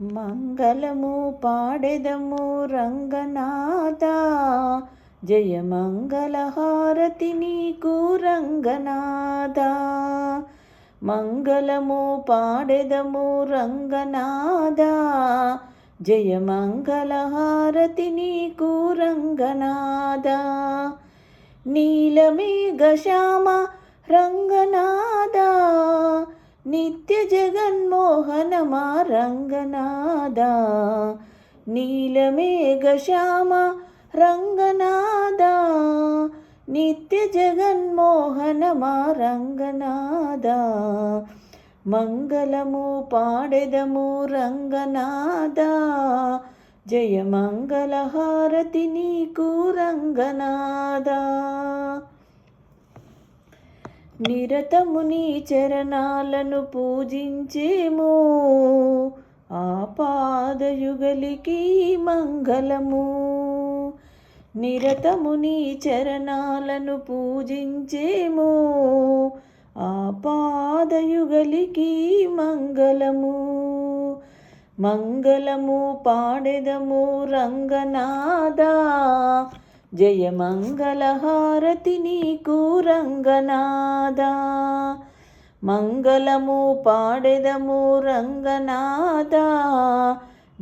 మంగళము పాడెదము రంగనాథ. జయ మంగళహారతి నీకు రంగనాథ. మంగళము పాడెదము రంగనాథ. జయ మంగళహారతి నీకు రంగనాథ. నీలమేఘశ్యామ రంగనాథ. నిత్య జగన్మోహనమా రంగనాథ? నీలమేఘశ్యామ రంగనాథ? నిత్య జగన్మోహనమా రంగనాథ? మంగళము పాడెదము రంగనాథ? జయ మంగళహారతి నీకు రంగనాథ? నిరతము నీ చరణాలను పూజించేము. ఆ పాదయుగలికి మంగళము. నిరతము నీ చరణాలను పూజించేము. ఆ పాదయుగలికి మంగళము. మంగళము పాడెదము రంగనాథ. జయ మంగళహారతి నీకు రంగనాథ. మంగళము పాడెదము రంగనాథ.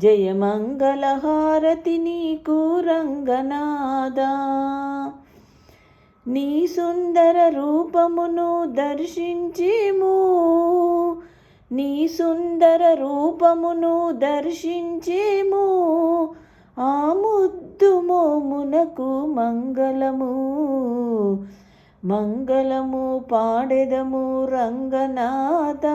జయ మంగళహారతి నీకు రంగనాథ. నీ సుందర రూపమును దర్శించేము. నీ సుందర రూపమును దర్శించేము. ముద్దుమోమునకు మంగళము. మంగళము పాడెదము రంగనాథ.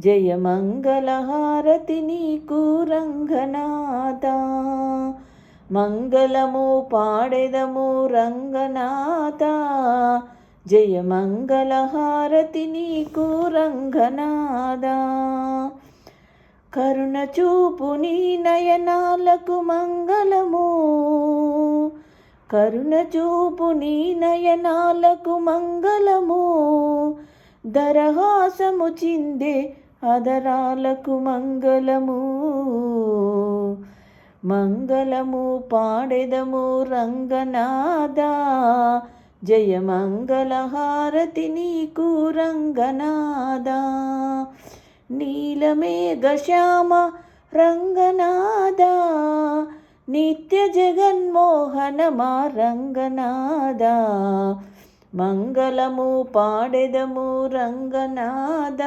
జయ మంగళహారతి నీకు రంగనాథ. మంగళము పాడెదము రంగనాథ. జయ మంగళహారతి నీకు రంగనాథ. కరుణ చూపు నీ నయనాలకు మంగళము. కరుణ చూపు నీ నయనాలకు మంగళము. దరహాసము చిందే అదరాలకు మంగళము. మంగళము పాడెదము రంగనాథ. జయ మంగళహారతి నీకు రంగనాదా నీలమేఘశ్యామ రంగనాద నిత్య జగన్మోహన మా రంగనాద మంగళము పాడెదము రంగనాద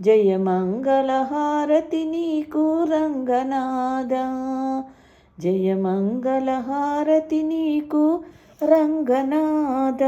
జయ మంగళహారతి నీకు రంగనాద జయ మంగళహారతి నీకు రంగనాద